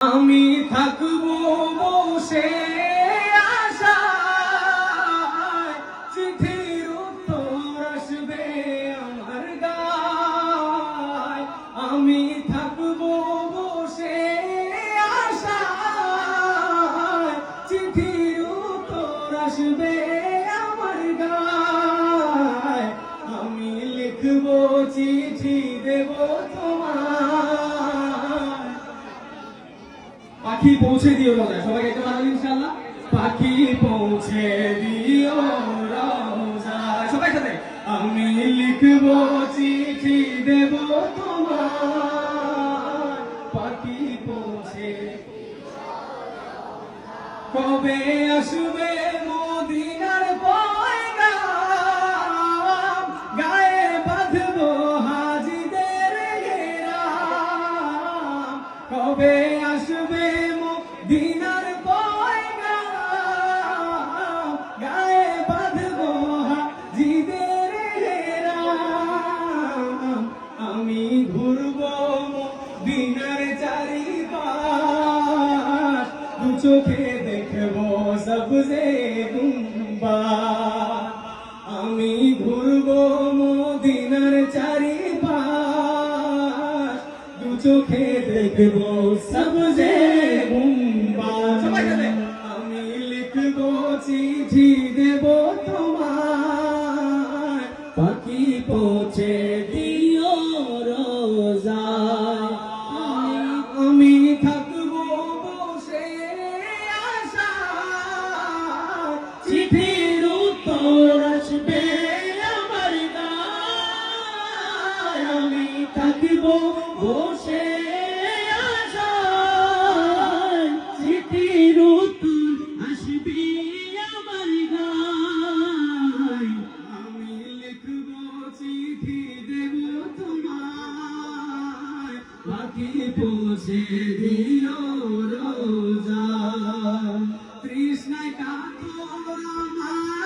আমি থাকব বসে আশায়। চিঠির উত্তর আসবে আমার আমি থাকব বসে আশায়। চিঠির উত্তর আসবে আমার গায়। আমি লিখব চিঠি পাখি পৌঁছে দিও রোজা সবাই গাইতে পারবেন ইনশাআল্লাহ। পাখি পৌঁছে দিও রোজা সবাই সাথে। আমি লিখব, চিঠি দেব তোমার। পাখি পৌঁছে কবে আসবে মদিনার কবে আসবে চোখে দেখব সবজে গুম্বা আমি ঘুরবো মদিনার চারি দু চোখে দেখব সবজে গুম্বা আমি লিখব চিঠি দেব তোমার থাকব, বসে চিঠির উত্তর আসবে আমার আমি লিখব চিঠি, দেব তোমায়। পাখি পৌঁছে রোজা। তৃষ্ণায় কাতর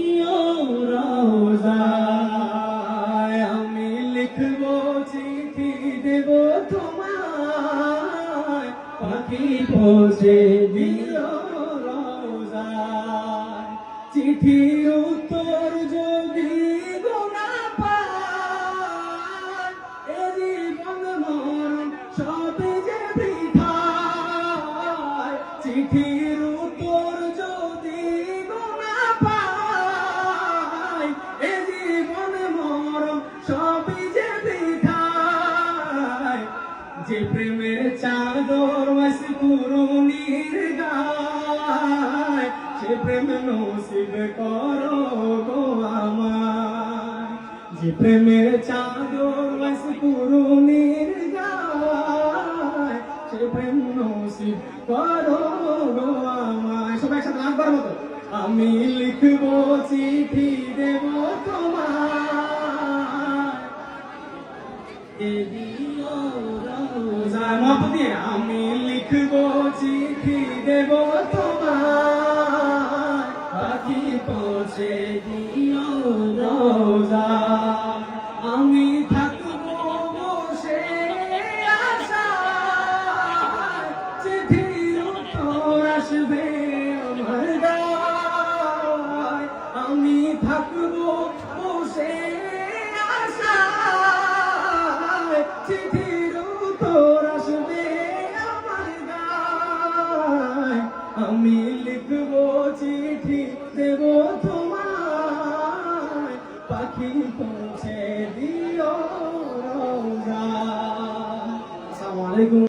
পাখি পৌঁছে দিল চিঠির উত্তর যে প্রেমের চাদর বাস পুরনির গায়। সে প্রেম নসিব করো গো আমায়। যে প্রেমের চাদর বাস পুরনির গায়, সে প্রেম নসিব করো গো আমায়। সবাই একসাথে লাগবার মতো। আমি লিখব চিঠি দেব আমি লিখব চিঠি দেব পাখি পৌঁছে দিও আমি থাকব বসে আশা চিঠির উত্তর আসবে আমি দেব তোমায়। পাখি পৌঁছে দিও আসসালামু আলাইকুম।